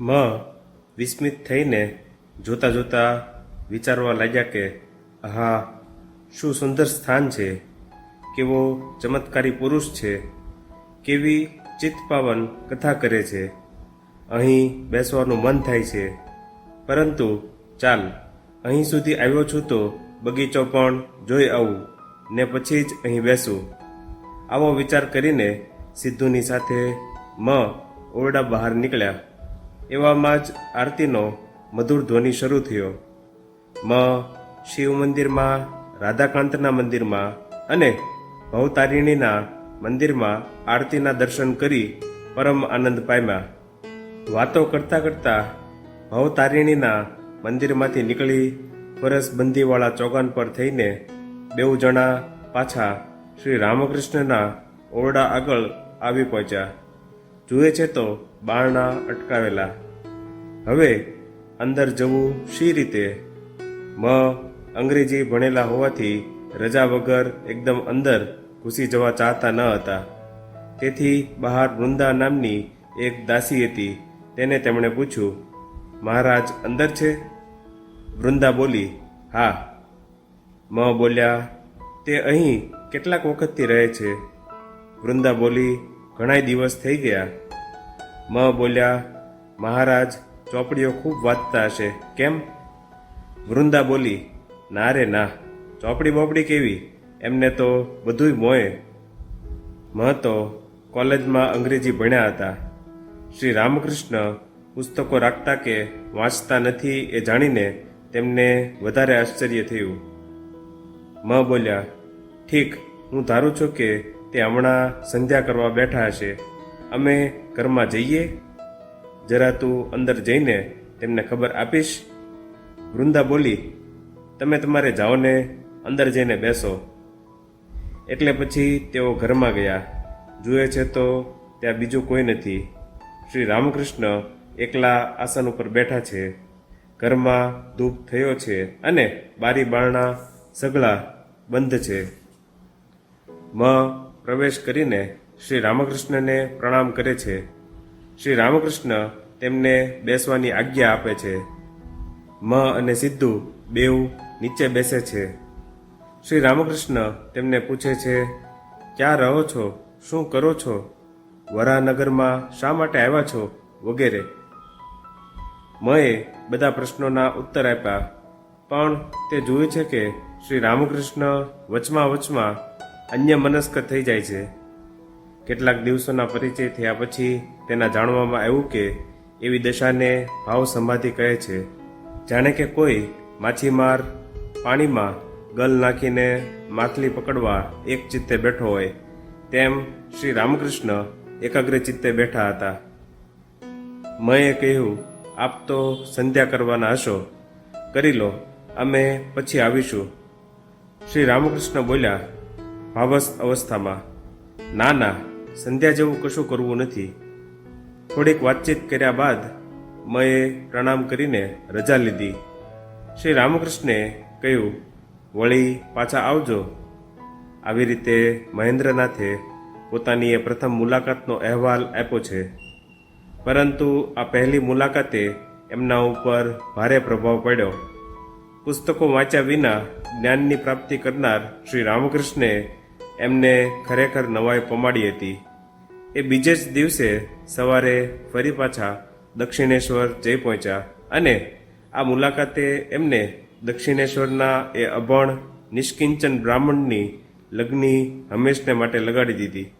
મ વિસ્મિત થઈને જોતા જોતા વિચારવા લાગ્યા કે હા શું સુંદર સ્થાન છે? કેવો ચમત્કારી પુરુષ છે. કેવી ચિત્તપાવન કથા કરે છે. અહીં બેસવાનું મન થાય છે. પરંતુ ચાલ, અહીં સુધી આવ્યો છું તો બગીચો પણ જોઈ આવું, ને પછી જ અહીં બેસું. આવો વિચાર કરીને સિદ્ધુની સાથે મ ઓરડા બહાર નીકળ્યા. એવામાં જ આરતીનો મધુર ધ્વનિ શરૂ થયો. મ શિવ મંદિરમાં, રાધાકાંતના મંદિરમાં અને ભવતારિણીના મંદિરમાં આરતીના દર્શન કરી પરમ આનંદ પામ્યા. વાતો કરતાં કરતાં ભવતારિણીના મંદિરમાંથી નીકળી ફરસબંધીવાળા ચોગાન પર થઈને બેઉ જણા પાછા શ્રી રામકૃષ્ણના ઓરડા આગળ આવી પહોંચ્યા. જુએ છે તો બારણા અટકાવેલા. હવે અંદર જવું શી રીતે? મ અંગ્રેજી ભણેલા હોવાથી રજા વગર એકદમ અંદર ઘૂસી જવા ચાહતા ન હતા. તેથી બહાર વૃંદા નામની એક દાસી હતી. તેને તેમણે પૂછ્યું, મહારાજ, અંદર છે? વૃંદા બોલી, હા. મ બોલ્યા, તે અહીં કેટલાક વખતથી રહે છે. વૃંદા બોલી, ઘણાય દિવસ થઈ ગયા. મ બોલ્યા, મહારાજ, ચોપડીઓ ખૂબ વાંચતા હશે. કેમ? વૃંદા બોલી, ના રે, ના. ચોપડી બોપડી કેવી? એમને તો બધુંય મોએ. મ તો કોલેજમાં અંગ્રેજી ભણ્યા હતા. શ્રી રામકૃષ્ણ પુસ્તકો રાખતા કે વાંચતા નથી એ જાણીને તેમને વધારે આશ્ચર્ય થયું. મ બોલ્યા, ઠીક, હું ધારું છું કે તે હમણાં સંધ્યા કરવા બેઠા હશે. અમે ઘરમાં જઈએ. જરા તું અંદર જઈને તેમને ખબર આપીશ. વૃંદા બોલી, તમે તમારે જાઓ ને અંદર જઈને બેસો. એટલે પછી તેઓ ઘરમાં ગયા. જુએ છે તો ત્યાં બીજું કોઈ નથી. શ્રી રામકૃષ્ણ એકલા આસન ઉપર બેઠા છે. ઘરમાં ધૂપ થયો છે અને બારી બારણા સગળા બંધ છે. મ પ્રવેશ કરીને શ્રી રામકૃષ્ણને પ્રણામ કરે છે. શ્રી રામકૃષ્ણ તેમને બેસવાની આજ્ઞા આપે છે. મ અને સિદ્ધુ બેઉ નીચે બેસે છે. શ્રી રામકૃષ્ણ તેમને પૂછે છે, ક્યાં રહો છો? શું કરો છો? વરાનગરમાં શા માટે આવ્યા છો? વગેરે. મએ બધા પ્રશ્નોના ઉત્તર આપ્યા. પણ તે જુએ છે કે શ્રી રામકૃષ્ણ વચમાં વચમાં અન્ય મનસ્ક થઈ જાય છે. કેટલાક દિવસોના પરિચય થયા પછી તેના જાણવામાં આવ્યું કે એવી દશાને ભાવ સમાધિ કહે છે, જાણે કે કોઈ માછીમાર પાણીમાં ગલ નાખીને માછલી પકડવા એક ચિત્તે બેઠો હોય, તેમ શ્રી રામકૃષ્ણ એકાગ્ર ચિત્તે બેઠા હતા. મયે કહ્યું, આપ તો સંધ્યા કરવાના હશો. કરી લો, અમે પછી આવીશું. શ્રી રામકૃષ્ણ બોલ્યા ભાવસ અવસ્થામાં. ના ના સંધ્યા જેવું કશું કરવું નથી. થોડીક વાતચીત કર્યા બાદ મયે પ્રણામ કરીને રજા લીધી. શ્રી રામકૃષ્ણે કહ્યું, વળી પાછા આવજો. આવી રીતે મહેન્દ્રનાથે પોતાની એ પ્રથમ મુલાકાતનો અહેવાલ આપ્યો છે. પરંતુ આ પહેલી મુલાકાતે એમના ઉપર ભારે પ્રભાવ પડ્યો. પુસ્તકો વાંચ્યા વિના જ્ઞાનની પ્રાપ્તિ કરનાર શ્રી રામકૃષ્ણે એમને ખરેખર નવાઈ પમાડી હતી. એ બીજે જ દિવસે સવારે ફરી પાછા દક્ષિણેશ્વર જઈ પહોંચ્યા અને આ મુલાકાતે એમને દક્ષિણેશ્વરના એ અભણ નિષ્કિંચન બ્રાહ્મણની લગ્ની હંમેશને માટે લગાડી દીધી.